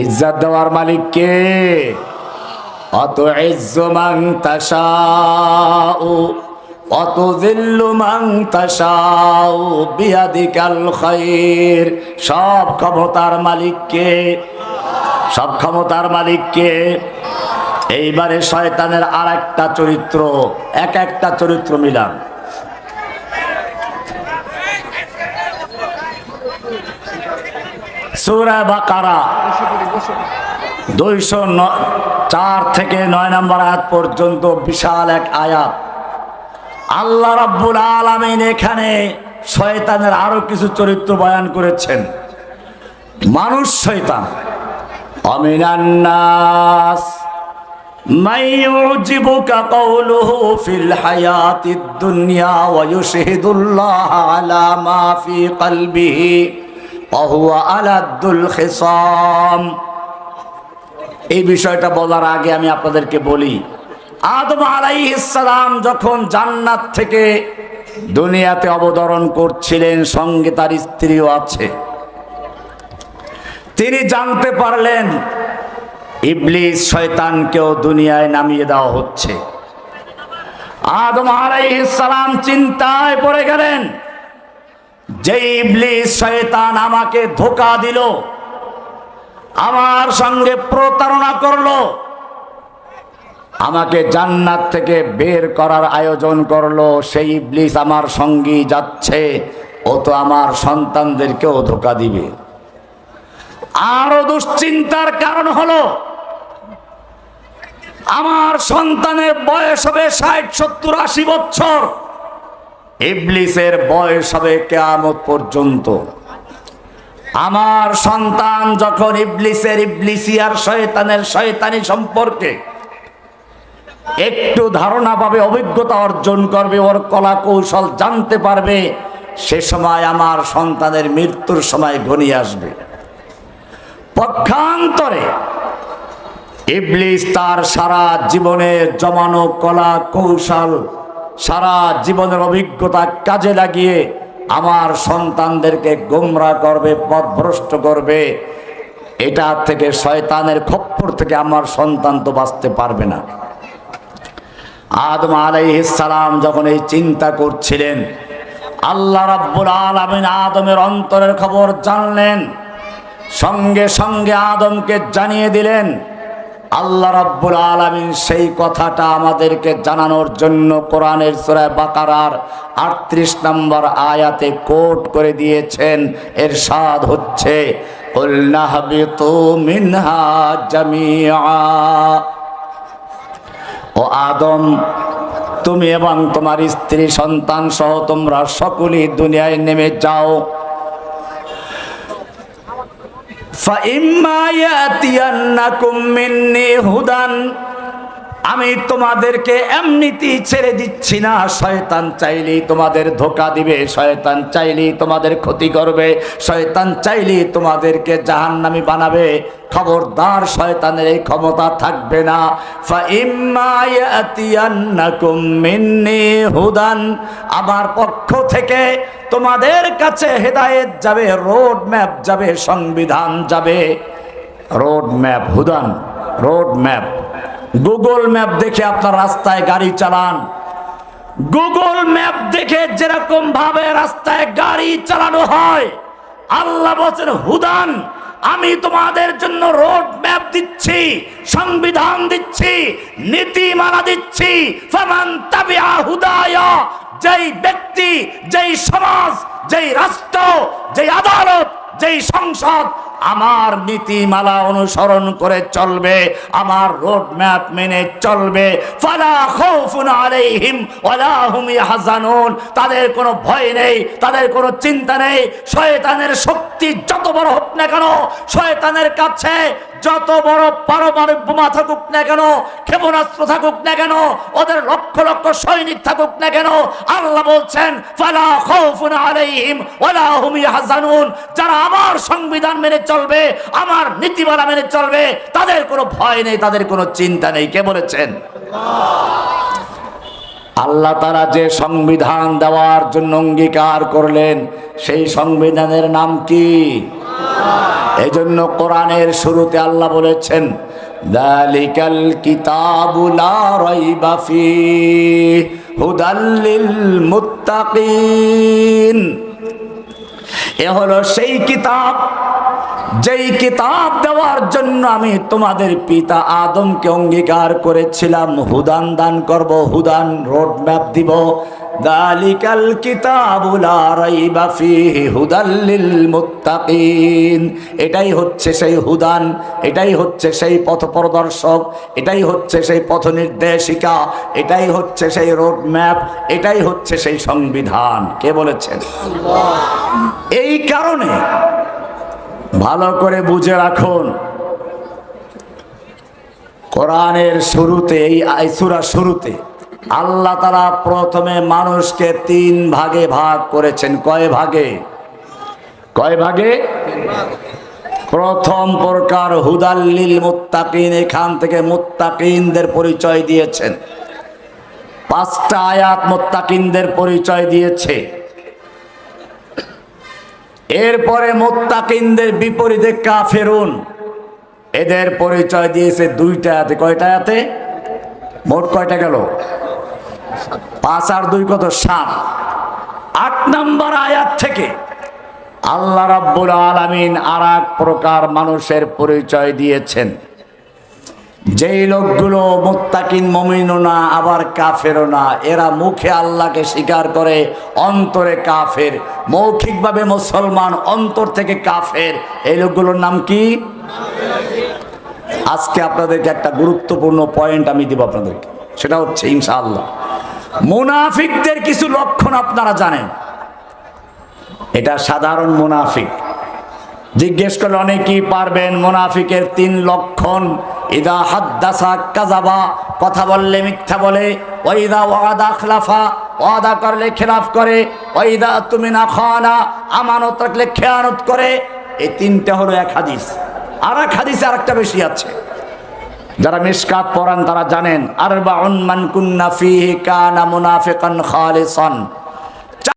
ইজ্জত দেওয়ার মালিক কে? অত ইজ্জমান তাশাউ অত জিল্লু মান তাশাউ, বিয়াদিকাল খাইর। সব ক্ষমতার মালিক কে? সব ক্ষমতার মালিক কে? এইবারে শয়তানের আর একটা চরিত্র, এক একটা চরিত্র মিলান। সুরা বাকারা দুইশো চার থেকে নয় নম্বর আয়াত পর্যন্ত বিশাল এক আয়াত আল্লাহ রাব্বুল আলামিন এখানে শয়তানের আরো কিছু চরিত্র বয়ান করেছেন মানুষ শয়তান অমিনান্নাস من يعجبك قوله في الحياة الدنيا ويشهد الله على ما في قلبه অহুয়া এই বিষয়টা বলার আগে আমি আপনাদেরকে বলি, আদম আলাই ইসালাম যখন জান্নাত থেকে দুনিয়াতে অবতরণ করছিলেন, সঙ্গে তার স্ত্রীও আছে। তিনি জানতে পারলেন, ইবলিস শয়তানকেও দুনিয়ায় নামিয়ে দেওয়া হচ্ছে। আদম আলাই ইসালাম চিন্তায় পড়ে গেলেন যে ইবলিস শয়তান আমাকে ধোকা দিল, আমার সঙ্গে প্রতারণা করল, আমাকে জান্নাত থেকে বের করার আয়োজন করল, সেই ইবলিস আমার সঙ্গী যাচ্ছে, ও তো আমার সন্তানদেরকেও ধোকা দিবে। আরও দুশ্চিন্তার কারণ হলো, আমার সন্তানের বয়স হবে ষাট, সত্তর, আশি বছর। ইবলিসের বয়স হবে কেয়ামত পর্যন্ত। আমার সন্তান যখন ইবলিসের ইবলিসিয়ার শয়তানের শয়তানি সম্পর্কে একটু ধারণা পাবে অভিজ্ঞতা অর্জন করবে, ওর কলা কৌশল জানতে পারবে, সে সময় আমার সন্তানের মৃত্যুর সময় ঘনিয়ে আসবে। পক্ষান্তরে ইবলিস তার সারা জীবনের জমানো কলা কৌশল সারা জীবনের অভিজ্ঞতা কাজে লাগিয়ে আমার সন্তানদেরকে গোমরা করবে, পথভ্রষ্ট করবে। এটা থেকে শয়তানের খপ্পর থেকে আমার সন্তান তো বাঁচতে পারবে না। আদম আলাইহিসসালাম যখন এই চিন্তা করছিলেন, আল্লাহ রাব্বুল আলামিন আদমের অন্তরের খবর জানলেন। সঙ্গে সঙ্গে আদমকে জানিয়ে দিলেন আল্লাহ রাব্বুল আলামিন সেই কথাটা আমাদেরকে জানানোর জন্য কোরআনের সূরা বাকারার আটত্রিশ নম্বর আয়াতে কোট করে দিয়েছেন এর স্বাদ হচ্ছে ও আদম, তুমি এবং তোমার স্ত্রী, সন্তান সহ তোমরা সকলেই দুনিয়ায় নেমে যাও। হুদান। আমি তোমাদেরকে এমনিতেই ছেড়ে দিচ্ছি না, শয়তান চাইলেই তোমাদের ধোকা দিবে, শয়তান চাইলেই তোমাদের ক্ষতি করবে, শয়তান চাইলেই তোমাদেরকে জাহান্নামি বানাবে। খবরদার শয়তানের এই ক্ষমতা থাকবে না। হুদান। আমার পক্ষ থেকে তোমাদের কাছে হেদায়েত যাবে রোড ম্যাপ যাবে, সংবিধান যাবে। রোড ম্যাপ হুদান রোড ম্যাপ গুগল ম্যাপ দেখে আপনার রাস্তায় গাড়ি চালান। গুগল ম্যাপ দেখে যেরকম ভাবে রাস্তায় গাড়ি চালানো হয়, আল্লাহ বলছেন, হুদান, আমি তোমাদের জন্য রোড ম্যাপ দিচ্ছি, সংবিধান দিচ্ছি, নীতিমালা দিচ্ছি। ফামান হুদায়া যেই ব্যক্তি, যেই সমাজ, যেই রাষ্ট্র, যেই আদালত, যেই সংসদ, আমার নীতিমালা অনুসরণ করে চলবে, আমার রোড ম্যাপ মেনে চলবে। ইয়াহজানুন। তাদের কোনো ভয় নেই, তাদের কোনো চিন্তা নেই। শয়তানের শক্তি যত বড় হোক না কেন, শয়তানের কাছে যত বড় পারমাণবিক বোমা থাকুক না কেন, ক্ষেপণাস্ত্র থাকুক না কেন, ওদের লক্ষ লক্ষ সৈনিক থাকুক না কেন, আল্লাহ বলছেন, ফালা খাউফুন আলাইহিম ওয়ালা হুম ইয়াহজানুন। যারা আমার সংবিধান মেনে চলবে, আমার নীতিমালা মেনে চলবে, তাদের কোনো ভয় নেই, তাদের কোনো চিন্তা নেই। কে বলেছেন? আল্লাহ তারা যে সংবিধান দেওয়ার জন্য অঙ্গীকার করলেন, সেই সংবিধানের নাম কি? এই জন্য কোরআনের শুরুতে আল্লাহ বলেছেন, দালিকাল কিতাবুলা রাইবা ফি হুদাল্লিল মুত্তাকিন। এ হলো সেই কিতাব, যেই কিতাব দেওয়ার জন্য আমি তোমাদের পিতা আদমকে অঙ্গীকার করেছিলাম। হুদান দান করব, হুদান রোড ম্যাপ দিব দালিকাল কিতাবুলা রাইবা ফিহি হুদাল্লিল মুত্তাকিন এটাই হচ্ছে সেই হুদান, এটাই হচ্ছে সেই পথ প্রদর্শক এটাই হচ্ছে সেই পথ নির্দেশিকা এটাই হচ্ছে সেই রোড ম্যাপ এটাই হচ্ছে সেই সংবিধান। কে বলেছেন? এই কারণে ভালো করে বুঝে রাখুন, কোরআনের শুরুতে, এই আইসুরা শুরুতে আল্লাহ তারা প্রথমে মানুষকে তিন ভাগে ভাগ করেছেন। কয় ভাগে? কয় ভাগে? প্রথম প্রকার হুদাল্লিল মুত্তাকিন, এখান থেকে মুত্তাকিনদের পরিচয় দিয়েছেন। পাঁচটা আয়াত মুত্তাকিনদের পরিচয় দিয়েছে। এরপরে মোত্তাকিনদের বিপরীতে কাফেরুন, এদের পরিচয় দিয়েছে দুইটা আয়াতে। কয়টা আয়াতে? মোট কয়টা গেল? পাঁচ আর দুই কত? সাত। আট নম্বর আয়াত থেকে আল্লাহ রাব্বুল আলামিন আর এক প্রকার মানুষের পরিচয় দিয়েছেন। যেই লোকগুলো মুত্তাকিন মমিনও না, আবার কাফেরও না, এরা মুখে আল্লাহকে স্বীকার করে অন্তরে কাফের, মৌখিকভাবে মুসলমান, অন্তর থেকে কাফের। এই লোকগুলোর নাম কি? আজকে আপনাদেরকে একটা গুরুত্বপূর্ণ পয়েন্ট আমি দিব আপনাদেরকে। সেটা হচ্ছে ইনশাআল্লাহ। মুনাফিকদের কিছু লক্ষণ আপনারা জানেন। এটা সাধারণ মুনাফিক। জিজ্ঞেস করলে অনেকেই পারবেন, মুনাফিকের তিন লক্ষণ। ইদা হাদ্দাসা কাজাবা কথা বললে মিথ্যা বলে। ওইদা ওয়াদা খলাফা, ওয়াদা করলে খেলাফ করে। ওইদা তুমি না খানা, আমানত রাখলে খেয়ানত করে। এই তিনটা হলো এক হাদিস। আর এক হাদিসে আরেকটা বেশি আছে। যারা মিসকাত পড়ান তারা জানেন আর বা উন্মান কুন্না ফিহি কানা মুনাফিকান খালিসান।